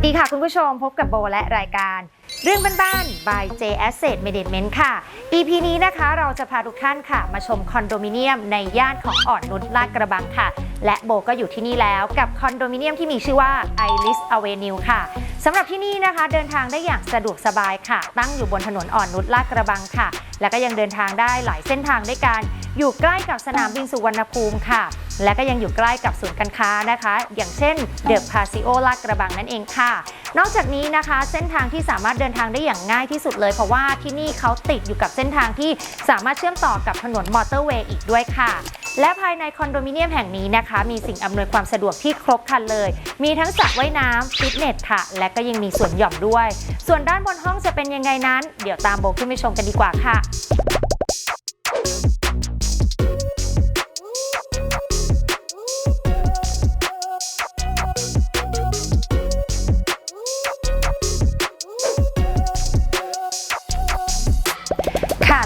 สดีค่ะคุณผู้ชมพบกับโบและรายการ เรื่องบ้านๆ by J Asset Management ค่ะ EP นี้นะคะเราจะพาทุกท่านค่ะ มาชมคอนโดมิเนียมในย่านของอ่อนนุชลาดกระบังค่ะ และโบก็อยู่ที่นี่แล้วกับคอนโดมิเนียมที่มีชื่อว่า Iris Avenue ค่ะสำหรับที่นี่นะคะเดินทางได้อย่างสะดวกสบายค่ะ ตั้งอยู่บนถนนอ่อนนุชลาดกระบังค่ะ และก็ยังเดินทางได้หลายเส้นทางด้วยกัน อยู่ใกล้กับสนามบินสุวรรณภูมิค่ะ และก็ยังอยู่ใกล้กับศูนย์การค้านะคะ อย่างเช่นเดอะพาซิโอลาดกระบังนั่นเองค่ะ นอกจากนี้นะคะ เส้นทางที่สามารถเดินทางได้อย่างง่ายที่สุดเลย เพราะว่าที่นี่เขาติดอยู่กับเส้นทางที่สามารถเชื่อมต่อกับถนนมอเตอร์เวย์อีกด้วยค่ะและภายในคอนโดมิเนียมแห่งนี้นะคะ มีสิ่งอำนวยความสะดวกที่ครบครันเลย มีทั้งสระว่ายน้ำฟิตเนสค่ะ และก็ยังมีสวนหย่อมด้วย ส่วนด้านบนห้องจะเป็นยังไงนั้น เดี๋ยวตามโบขึ้นไปชมกันดีกว่าค่ะ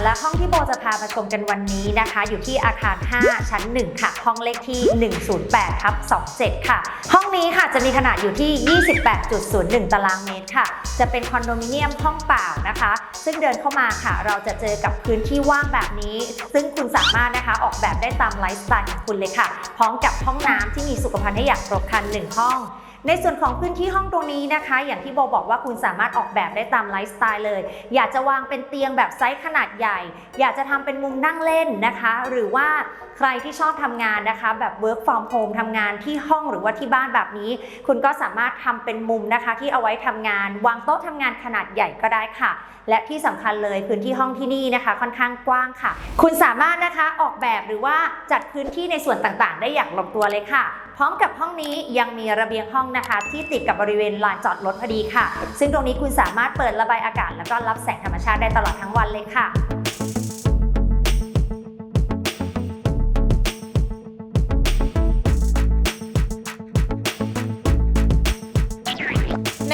และห้องที่โบจะพามาชมกันวันนี้นะคะ อยู่ที่อาคาร 5 ชั้น 1 ค่ะ ห้องเลขที่ 108ทับ27 ค่ะ ห้องนี้ค่ะจะมีขนาดอยู่ที่ 28.01 ตารางเมตรค่ะ จะเป็นคอนโดมิเนียมห้องเปล่านะคะ ซึ่งเดินเข้ามาค่ะ เราจะเจอกับพื้นที่ว่างแบบนี้ ซึ่งคุณสามารถนะคะออกแบบได้ตามไลฟ์สไตล์ของคุณเลยค่ะ พร้อมกับห้องน้ำที่มีสุขภัณฑ์ให้อย่างครบครันหนึ่งห้อง ในส่วนของพื้นที่ห้องตรงนี้นะคะ อย่างที่โบบอกว่าคุณสามารถออกแบบได้ตามไลฟ์สไตล์เลย อยากจะวางเป็นเตียงแบบไซส์ขนาดใหญ่ อยากจะทำเป็นมุมนั่งเล่นนะคะ หรือว่าใครที่ชอบทำงานนะคะ แบบ work from home ทำงานที่ห้องหรือว่าที่บ้านแบบนี้ คุณก็สามารถทำเป็นมุมนะคะ ที่เอาไว้ทำงาน วางโต๊ะทำงานขนาดใหญ่ก็ได้ค่ะ และที่สำคัญเลยพื้นที่ห้องที่นี่นะคะ ค่อนข้างกว้างค่ะ คุณสามารถนะคะออกแบบหรือว่าจัดพื้นที่ในส่วนต่างๆ ได้อย่างลงตัวเลยค่ะ พร้อมกับห้องนี้ยังมีระเบียงห้องนะคะ ที่ติดกับบริเวณลานจอดรถพอดีค่ะ ซึ่งตรงนี้คุณสามารถเปิดระบายอากาศแล้วก็รับแสงธรรมชาติได้ตลอดทั้งวันเลยค่ะ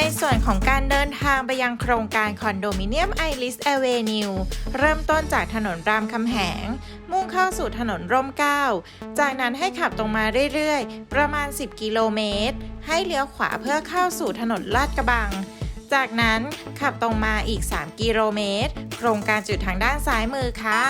ในส่วนของการเดินทางไปยังโครงการคอนโดมิเนียมไอริสเอเวนิวเริ่มต้นจากถนนรามคำแหง มุ่งเข้าสู่ถนนร่มเกล้า จากนั้นให้ขับตรงมาเรื่อยๆ ประมาณ 10 กิโลเมตร ให้เลี้ยวขวาเพื่อเข้าสู่ถนนลาดกระบัง จากนั้นขับตรงมาอีก 3 กิโลเมตร โครงการจุดทางด้านซ้ายมือค่ะ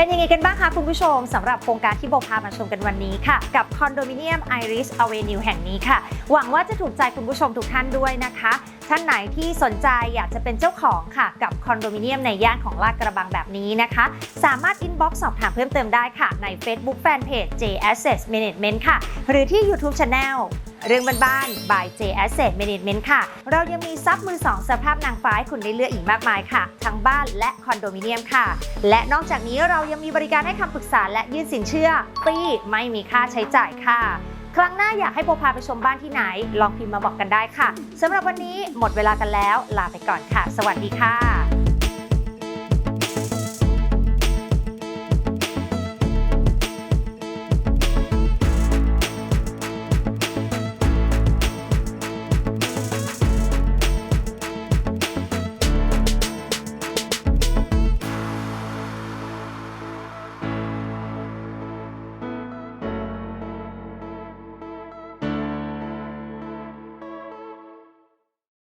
เป็นยังไงกันบ้างคะคุณผู้ชมสำหรับโครงการที่โบพามาชมกันวันนี้ค่ะ กับคอนโดมิเนียม Iris Avenue แห่งนี้ค่ะ หวังว่าจะถูกใจคุณผู้ชมทุกท่านด้วยนะคะ ท่านไหนที่สนใจอยากจะเป็นเจ้าของค่ะ กับคอนโดมิเนียมในย่านของลาดกระบังแบบนี้นะคะ สามารถอินบ็อกซ์สอบถามเพิ่มเติมได้ค่ะ ใน Facebook Fanpage J Asset Management ค่ะ หรือที่ YouTube Channel เรื่องบ้านๆ by J Asset Management ค่ะ เรายังมีซับมือ2สภาพนางฟ้าให้คุณได้เลือกอีกมากมายค่ะ ทั้งบ้านและคอนโดมิเนียมค่ะ และนอกจากนี้เรายังมีบริการให้คำปรึกษาและยื่นสินเชื่อฟรีไม่มีค่าใช้จ่ายค่ะ ครั้งหน้าอยากให้โบพาไปชมบ้านที่ไหน ลองพิมพ์มาบอกกันได้ค่ะสำหรับวันนี้หมดเวลากันแล้ว ลาไปก่อนค่ะ สวัสดีค่ะ